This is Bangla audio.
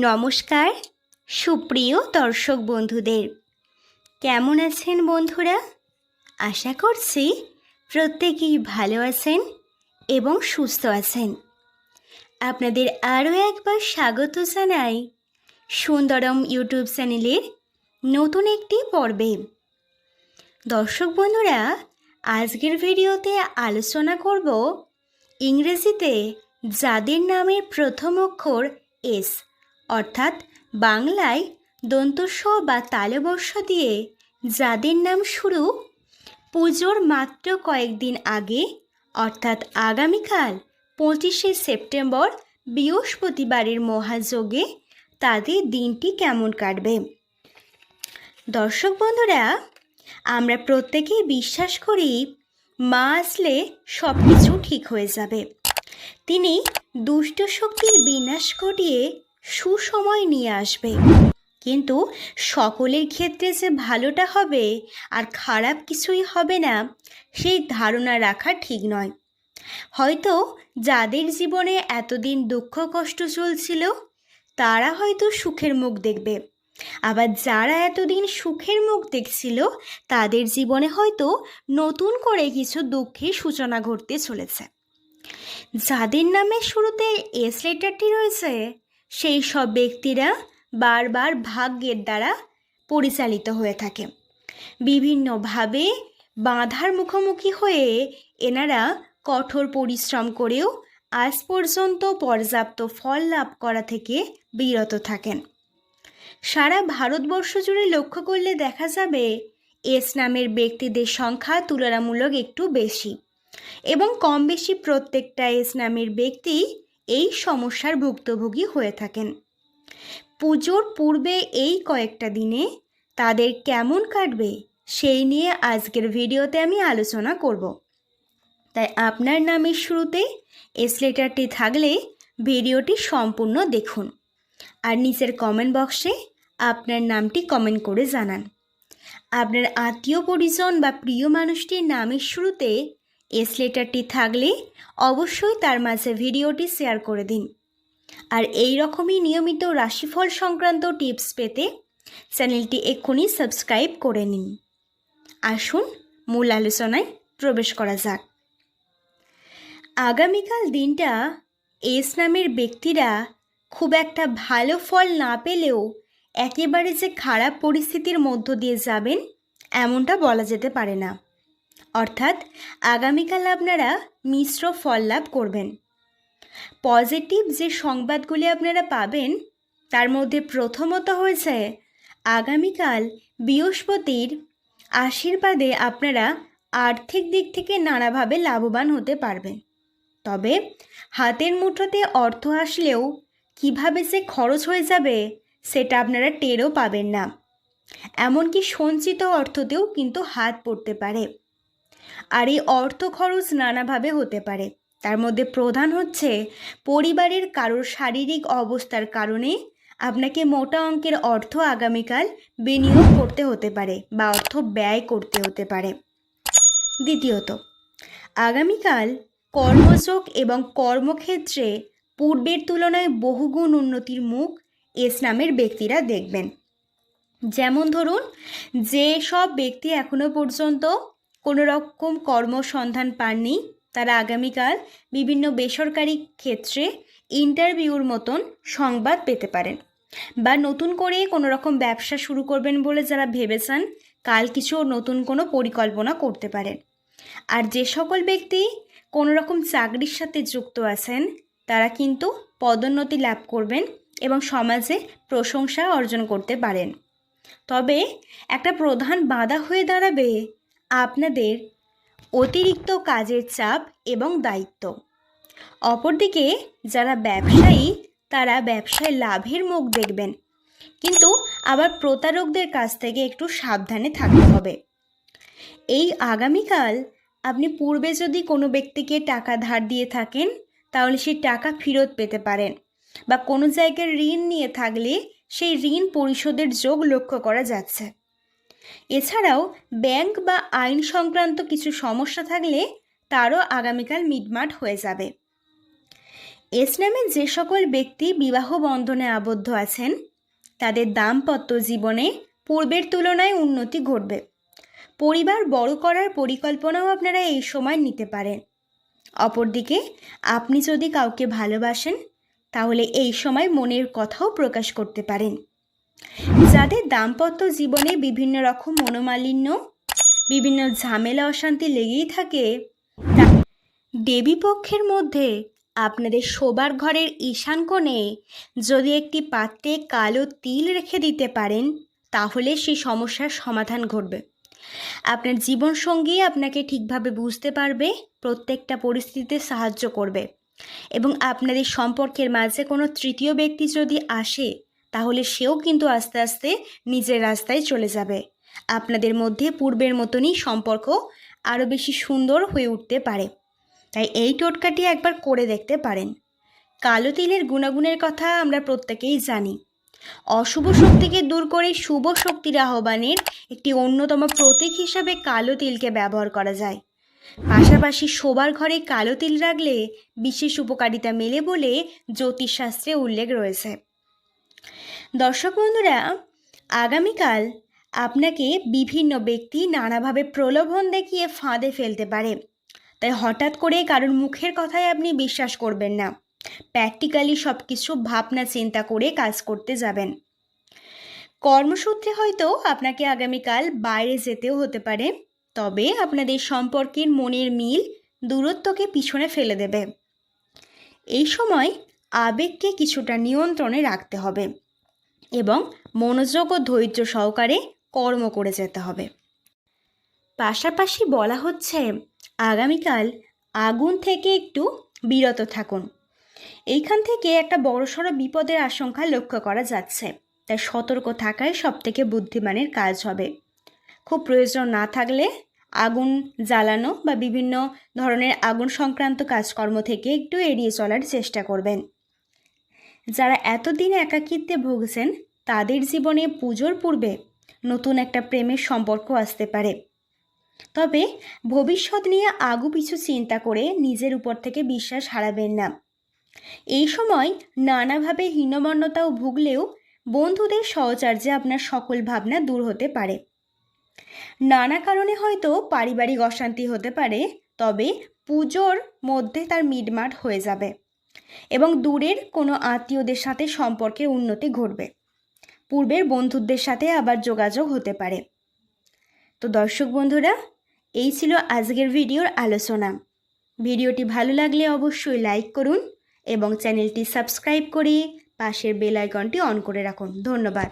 নমস্কার, সুপ্রিয় দর্শক বন্ধুদের। কেমন আছেন বন্ধুরা? আশা করছি প্রত্যেকেই ভালো আছেন এবং সুস্থ আছেন। আপনাদের আরও একবার স্বাগত জানাই সুন্দরম ইউটিউব চ্যানেলের নতুন একটি পর্বে। দর্শক বন্ধুরা, আজকের ভিডিওতে আলোচনা করব ইংরেজিতে যাদের নামের প্রথম অক্ষর এস। অর্থাৎ বাংলায় দন্তস্ব বা তালবর্ষ দিয়ে যাদের নাম শুরু পুজোর মাত্র কয়েকদিন আগে, অর্থাৎ আগামীকাল পঁচিশে সেপ্টেম্বর বৃহস্পতিবারের মহাযোগে তাদের দিনটি কেমন কাটবে? দর্শক বন্ধুরা, আমরা প্রত্যেকেই বিশ্বাস করি মা আসলে সব কিছু ঠিক হয়ে যাবে। তিনি দুষ্ট শক্তির বিনাশ ঘটিয়ে সুসময় নিয়ে আসবে। কিন্তু সকলের ক্ষেত্রে যে ভালোটা হবে আর খারাপ কিছুই হবে না, সেই ধারণা রাখা ঠিক নয়। হয়তো যাদের জীবনে এতদিন দুঃখ কষ্ট চলছিল, তারা হয়তো সুখের মুখ দেখবে। আবার যারা এতদিন সুখের মুখ দেখছিল, তাদের জীবনে হয়তো নতুন করে কিছু দুঃখের সূচনা ঘটতে চলেছে। যাদের নামে শুরুতে এস লেটারটি রয়েছে সেই সব ব্যক্তিরা বারবার ভাগ্যের দ্বারা পরিচালিত হয়ে থাকে। বিভিন্নভাবে বাঁধার মুখোমুখি হয়ে এনারা কঠোর পরিশ্রম করেও আজ পর্যন্ত পর্যাপ্ত ফল লাভ করা থেকে বিরত থাকেন। সারা ভারতবর্ষ জুড়ে লক্ষ্য করলে দেখা যাবে, এস নামের ব্যক্তিদের সংখ্যা তুলনামূলক একটু বেশি এবং কম বেশি প্রত্যেকটা এস নামের ব্যক্তি এই সমস্যার ভুক্তভোগী হয়ে থাকেন। পুজোর পূর্বে এই কয়েকটা দিনে তাদের কেমন কাটবে সেই নিয়ে আজকের ভিডিওতে আমি আলোচনা করব। তাই আপনার নামের শুরুতে এস লেটারটি থাকলে ভিডিওটি সম্পূর্ণ দেখুন আর নিচের কমেন্ট বক্সে আপনার নামটি কমেন্ট করে জানান। আপনার আত্মীয় পরিজন বা প্রিয় মানুষটির নামের শুরুতে এস লেটারটি থাকলে অবশ্যই তার মাঝে ভিডিওটি শেয়ার করে দিন। আর এই রকমই নিয়মিত রাশিফল সংক্রান্ত টিপস পেতে চ্যানেলটি এক্ষুনি সাবস্ক্রাইব করে নিন। আসুন মূল আলোচনায় প্রবেশ করা যাক। আগামীকাল দিনটা এস নামের ব্যক্তিরা খুব একটা ভালো ফল না পেলেও একেবারে যে খারাপ পরিস্থিতির মধ্য দিয়ে যাবেন, এমনটা বলা যেতে পারে না। অর্থাৎ আগামীকাল আপনারা মিশ্র ফল লাভ করবেন। পজিটিভ যে সংবাদগুলি আপনারা পাবেন, তার মধ্যে প্রথমত হয়েছে, আগামীকাল বৃহস্পতির আশীর্বাদে আপনারা আর্থিক দিক থেকে নানাভাবে লাভবান হতে পারবেন। তবে হাতের মুঠোতে অর্থ আসলেও কীভাবে সে খরচ হয়ে যাবে, সেটা আপনারা টেরও পাবেন না। এমনকি সঞ্চিত অর্থতেও কিন্তু হাত পড়তে পারে। আর এই অর্থ খরচ নানাভাবে হতে পারে। তার মধ্যে প্রধান হচ্ছে, পরিবারের কারোর শারীরিক অবস্থার কারণে আপনাকে মোটা অঙ্কের অর্থ আগামীকাল বিনিয়োগ করতে হতে পারে বা অর্থ ব্যয় করতে হতে পারে। দ্বিতীয়ত, আগামীকাল কর্মযোগ এবং কর্মক্ষেত্রে পূর্বের তুলনায় বহুগুণ উন্নতির মুখ এস নামের ব্যক্তিরা দেখবেন। যেমন ধরুন, যে সব ব্যক্তি এখনও পর্যন্ত কোনো রকম কর্মসন্ধান পাননি। তারা আগামীকাল বিভিন্ন বেসরকারি ক্ষেত্রে ইন্টারভিউর মতন সংবাদ পেতে পারেন বা নতুন করে কোনো রকম ব্যবসা শুরু করবেন বলে যারা ভেবেছেন, কাল কিছু নতুন কোনো পরিকল্পনা করতে পারেন। আর যে সকল ব্যক্তি কোনো রকম চাকরির সাথে যুক্ত আছেন, তারা কিন্তু পদোন্নতি লাভ করবেন এবং সমাজে প্রশংসা অর্জন করতে পারেন। তবে একটা প্রধান বাধা হয়ে দাঁড়াবে আপনাদের অতিরিক্ত কাজের চাপ এবং দায়িত্ব। অপরদিকে, যারা ব্যবসায়ী, তারা ব্যবসায় লাভের মুখ দেখবেন। কিন্তু আবার প্রতারকদের কাছ থেকে একটু সাবধানে থাকতে হবে। এই আগামীকাল আপনি পূর্বে যদি কোনো ব্যক্তিকে টাকা ধার দিয়ে থাকেন, তাহলে সেই টাকা ফেরত পেতে পারেন বা কোনো জায়গায় ঋণ নিয়ে থাকলে সেই ঋণ পরিশোধের যোগ লক্ষ্য করা যাচ্ছে। এছাড়াও ব্যাংক বা আইন সংক্রান্ত কিছু সমস্যা থাকলে তারও আগামীকাল মিটমাট হয়ে যাবে। ইসলামে যে সকল ব্যক্তি বিবাহ বন্ধনে আবদ্ধ আছেন, তাদের দাম্পত্য জীবনে পূর্বের তুলনায় উন্নতি ঘটবে। পরিবার বড় করার পরিকল্পনাও আপনারা এই সময় নিতে পারেন। অপরদিকে, আপনি যদি কাউকে ভালোবাসেন, তাহলে এই সময় মনের কথাও প্রকাশ করতে পারেন। যাদের দাম্পত্য জীবনে বিভিন্ন রকম মনোমালিন্য, বিভিন্ন ঝামেলা, অশান্তি লেগেই থাকে দেবী পক্ষের মধ্যে আপনাদের শোবার ঘরের ঈশান কোণে যদি একটি পাত্রে কালো তিল রেখে দিতে পারেন, তাহলে সেই সমস্যার সমাধান ঘটবে। আপনার জীবনসঙ্গী আপনাকে ঠিকভাবে বুঝতে পারবে, প্রত্যেকটা পরিস্থিতিতে সাহায্য করবে। এবং আপনাদের সম্পর্কের মাঝে কোনো তৃতীয় ব্যক্তি যদি আসে তাহলে সেও কিন্তু আস্তে আস্তে নিজের রাস্তায় চলে যাবে। আপনাদের মধ্যে পূর্বের মতনই সম্পর্ক আরও বেশি সুন্দর হয়ে উঠতে পারে। তাই এই টোটকাটি একবার করে দেখতে পারেন। কালো তিলের গুণাগুণের কথা আমরা প্রত্যেকেই জানি। অশুভ শক্তিকে দূর করে শুভ শক্তির আহ্বানের একটি অন্যতম প্রতীক হিসাবে কালো তিলকে ব্যবহার করা যায়। পাশাপাশি শোবার ঘরে কালো তিল রাখলে বিশেষ উপকারিতা মেলে বলে জ্যোতিষশাস্ত্রে উল্লেখ রয়েছে। দর্শক বন্ধুরা, আগামীকাল আপনাকে বিভিন্ন ব্যক্তি নানাভাবে প্রলোভন দেখিয়ে ফাঁদে ফেলতে পারে। তাই হঠাৎ করে কারোর মুখের কথায় আপনি বিশ্বাস করবেন না। প্র্যাকটিক্যালি সব কিছু ভাবনা চিন্তা করে কাজ করতে যাবেন। কর্মসূত্রে হয়তো আপনাকে আগামীকাল বাইরে যেতেও হতে পারে, তবে আপনাদের সম্পর্কের মনের মিল দূরত্বকে পিছনে ফেলে দেবে। এই সময় আবেগকে কিছুটা নিয়ন্ত্রণে রাখতে হবে। এবং মনোযোগ ও ধৈর্য সহকারে কর্ম করে যেতে হবে। পাশাপাশি বলা হচ্ছে, আগামীকাল আগুন থেকে একটু বিরত থাকুন। এইখান থেকে একটা বড়সড় বিপদের আশঙ্কা লক্ষ্য করা যাচ্ছে। তাই সতর্ক থাকাই সবথেকে বুদ্ধিমানের কাজ হবে। খুব প্রয়োজন না থাকলে আগুন জ্বালানো বা বিভিন্ন ধরনের আগুন সংক্রান্ত কাজকর্ম থেকে একটু এড়িয়ে চলার চেষ্টা করবেন। যারা এতদিন একাকিত্বে ভুগছেন, তাদের জীবনে পুজোর পূর্বে নতুন একটা প্রেমের সম্পর্ক আসতে পারে। তবে ভবিষ্যৎ নিয়ে আগু পিছু চিন্তা করে নিজের উপর থেকে বিশ্বাস হারাবেন না। এই সময় নানাভাবে হীনমন্যতাও ভুগলেও বন্ধুদের সহচার্যে আপনার সকল ভাবনা দূর হতে পারে। নানা কারণে হয়তো পারিবারিক অশান্তি হতে পারে, তবে পুজোর মধ্যে তার মিটমাট হয়ে যাবে। এবং দূরের কোনো আত্মীয়দের সাথে সম্পর্কের উন্নতি ঘটবে। পূর্বের বন্ধুদের সাথে আবার যোগাযোগ হতে পারে। তো দর্শক বন্ধুরা, এই ছিল আজকের ভিডিওর আলোচনা। ভিডিওটি ভালো লাগলে অবশ্যই লাইক করুন এবং চ্যানেলটি সাবস্ক্রাইব করে পাশের বেল আইকনটি অন করে রাখুন। ধন্যবাদ।